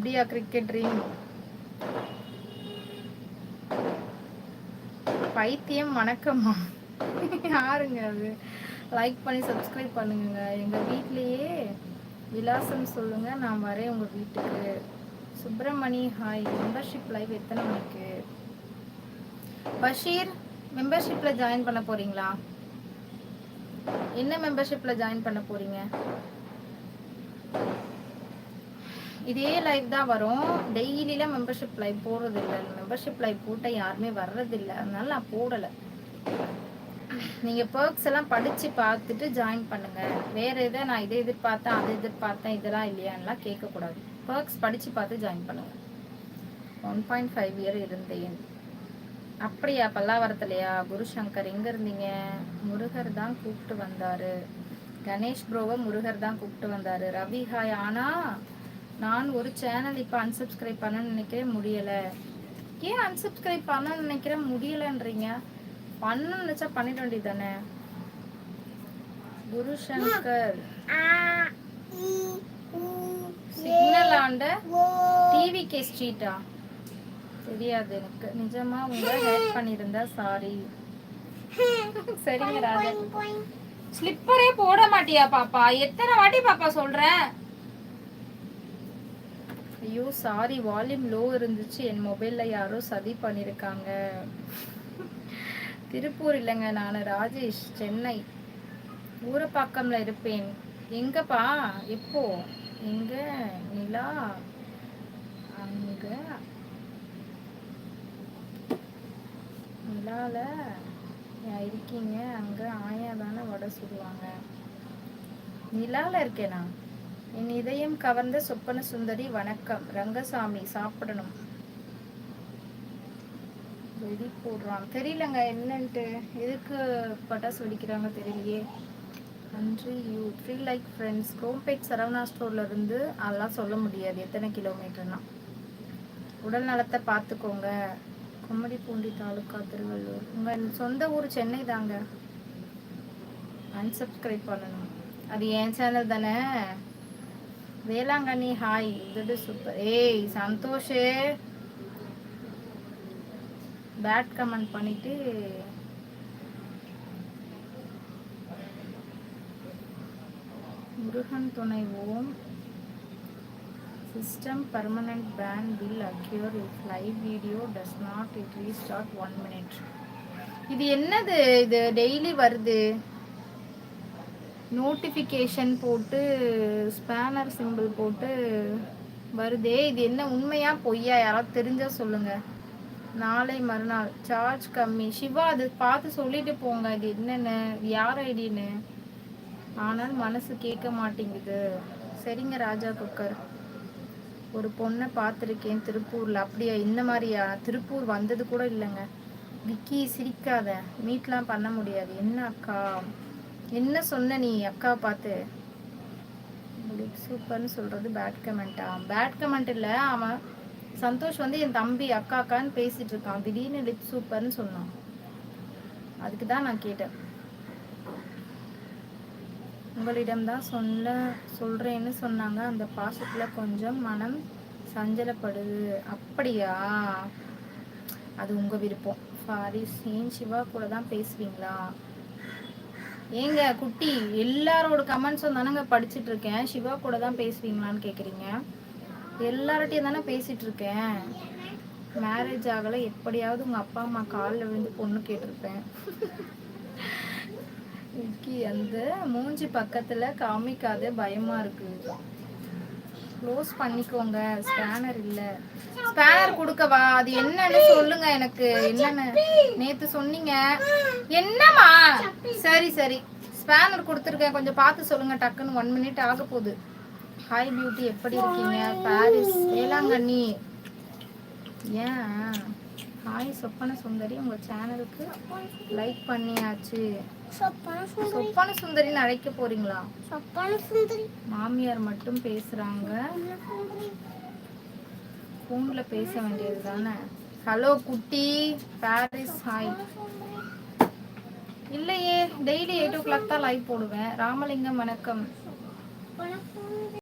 அப்படியா cricket dream பைத்தியம் வணக்கம்மா. யாருங்க அது? லைக் பண்ணி சப்ஸ்கிரைப் பண்ணுங்க எங்கள் வீட்லேயே விலாசம் சொல்லுங்க. நான் வரேன் உங்கள் வீட்டுக்கு. சுப்பிரமணி ஹாய் மெம்பர்ஷிப் லைவ் எத்தனை மணிக்கு? பஷீர் மெம்பர்ஷிப்பில் ஜாயின் பண்ண போறீங்களா? என்ன மெம்பர்ஷிப்பில் ஜாயின் பண்ண போறீங்க? இதே லைவ் தான் வரும். டெய்லியில மெம்பர்ஷிப் லைவ் போடுறது இல்லை மெம்பர்ஷிப் லைவ் போட்டால் யாருமே வர்றதில்லை. அதனால நான் போடலை. நீங்க பர்க்ஸ் எல்லாம் படிச்சு பார்த்துட்டு ஜாயின் பண்ணுங்க. வேற எதை நான் இதை எதிர்பார்த்தேன் அதை எதிர்பார்த்தேன் இதெல்லாம் இல்லையான்லாம் கேட்கக்கூடாது. பர்க்ஸ் படிச்சு பார்த்து ஜாயின் பண்ணுங்க. ஒன் பாயிண்ட் ஃபைவ் இயர் இருந்தேன். அப்படியா பல்லாவரத்துலையா? குருசங்கர் எங்க இருந்தீங்க? முருகர் தான் கூப்பிட்டு வந்தாரு. கணேஷ் ப்ரோவை முருகர் தான் கூப்பிட்டு வந்தாரு. ரவி ஹாய் ஆனா நான் ஒரு சேனல் இப்போ அன்சப்ஸ்கிரைப் பண்ண நினைக்கிறேன் முடியல. ஏன் அன்சப்ஸ்கிரைப் பண்ண நினைக்கிறேன் முடியலன்றீங்க? பண்ணணும்னு நினைச்சா பண்ணிட வேண்டியது தானே Gurushankar signal and TV K ஸ்ட்ரீட்டா தெரியாது எனக்கு. நிஜமா உங்க ஹெல்ப் பண்ணிருந்தா சாரி சரிங்க ராஜா. ஸ்லிப்பரே போட மாட்டியா பாப்பா? எத்தனை வாட்டி பாப்பா சொல்றேன்? ஐயோ சாரி வால்யூம் லோ இருந்துச்சு. என் மொபைல்ல யாரோ சதி பண்ணிருக்காங்க. திருப்பூர் இல்லைங்க நான் ராஜேஷ் சென்னை. ஊரப்பாக்கம்ல இருப்பேன். எங்கப்பா? எப்போ? எங்க? நிலா? அங்க. நிலால? யா- இருக்கீங்க. அங்க ஆயா தானே வடை சுடுவாங்க. நிலால இருக்கேனா? என் இதயம் கவர்ந்த சொப்பன சுந்தரி வணக்கம். ரங்கசாமி சாப்பிடணும். வெடி போடுறான் தெரியலங்க என்னன்ட்டு. எதுக்கு பட்டாசு வெடிக்கிறாங்க தெரியலையே. நன்றி யூ ஃப்ரீ லைக் ஃப்ரெண்ட்ஸ் கோம்பேட் சரவணா ஸ்டோர்ல இருந்து அதெல்லாம் சொல்ல முடியாது. எத்தனை கிலோமீட்டர்னா உடல் நலத்தை பார்த்துக்கோங்க. கும்மடிப்பூண்டி தாலுக்கா திருவள்ளூர். உங்கள் சொந்த ஊர் சென்னை தாங்க. அன்சப்ஸ்கிரைப் பண்ணணும். அது என் சேனல் தானே. வேளாங்கண்ணி ஹாய் இது சூப்பர் ஏய் சந்தோஷே பேட் கமெண்ட் பண்ணிட்டு. முருகன் துணை Om. System permanent ban will occur if live video does not it restart one minute இது என்னது? இது டெய்லி வருது? நோட்டிஃபிகேஷன் போட்டு ஸ்பேனர் சிம்பிள் போட்டு வருதே. இது என்ன உண்மையா பொய்யா? யாராவது தெரிஞ்சா சொல்லுங்க. நாளை மறுநாள். சார்ஜ் கம்மி. சிவா அது பார்த்து சொல்லிட்டு போங்க. இது என்னென்ன? யார் ஐடின்னு? ஆனால் மனசு கேட்க மாட்டேங்குது. சரிங்க ராஜா குக்கர். ஒரு பொண்ணை பார்த்துருக்கேன் திருப்பூரில். அப்படியா? இந்த மாதிரியா? திருப்பூர் வந்தது கூட இல்லைங்க. விக்கி சிரிக்காத. மீட்லாம் பண்ண முடியாது. என்ன அக்கா? என்ன சொன்ன நீ அக்கா பார்த்து? லிப் சூப்பர்னு சொல்றது பேட் கமெண்டா பேட் கமெண்ட் இல்லை அவன் சந்தோஷ் வந்து என் தம்பி அக்கா அக்கான்னு பேசிட்டு இருக்கான். திடீர்னு லிப் சூப்பர்னு சொன்னான். அதுக்கு தான் நான் கேட்டேன். உங்களிடம் தான் சொல்ல சொல்றேன்னு சொன்னாங்க. அந்த பாசத்துல கொஞ்சம் மனம் சஞ்சலப்படுது. அப்படியா? அது உங்க விருப்பம். ஃபாரிஸ் ஏன் சிவா கூட தான் பேசுவீங்களா? ஏங்க குட்டி எல்லாரோட கமெண்ட்ஸும் தானேங்க படிச்சுட்டு இருக்கேன் சிவா கூட தான் பேசுவீங்களான்னு கேட்குறீங்க எல்லார்ட்டையும் தானே பேசிட்டு இருக்கேன் மேரேஜ் ஆகல எப்படியாவது உங்க அப்பா அம்மா காலில் விழுந்து பொண்ணு கேட்டிருப்பேன். அந்த மூஞ்சி பக்கத்துல காமிக்காத பயமா இருக்கு. க்ளோஸ் பண்ணிக்கோங்க. ஸ்பேனர் இல்ல. ஸ்பேனர் கொடுக்கவா? அது என்னன்னு சொல்லுங்க எனக்கு. என்னன்னு? நேத்து சொன்னீங்க. என்னம்மா? சரி சரி. ஸ்பேனர் கொடுத்துருக்கேன். கொஞ்சம் பார்த்து சொல்லுங்க. டக்குன்னு ஒன் மினிட் ஆக போகுது. ஹாய் பியூட்டி எப்படி இருக்கீங்க? பாரிஸ் வேளாங்கண்ணி. ஏன்? ஹாய் சொப்பன சுந்தரி. உங்க சேனலுக்கு லைக் பண்ணியாச்சு. சொப்பன சுந்தரின்னு அழைக்க போறீங்களா? மாமியார் மட்டும் பேசுறாங்க. ஃபோன்ல பேச வேண்டியது தானே? ஹலோ குட்டி. பாரிஸ் ஹாய் இல்லையே டெய்லி எயிட் ஓ கிளாக் தான் லைவ் போடுவேன். ராமலிங்கம் வணக்கம்.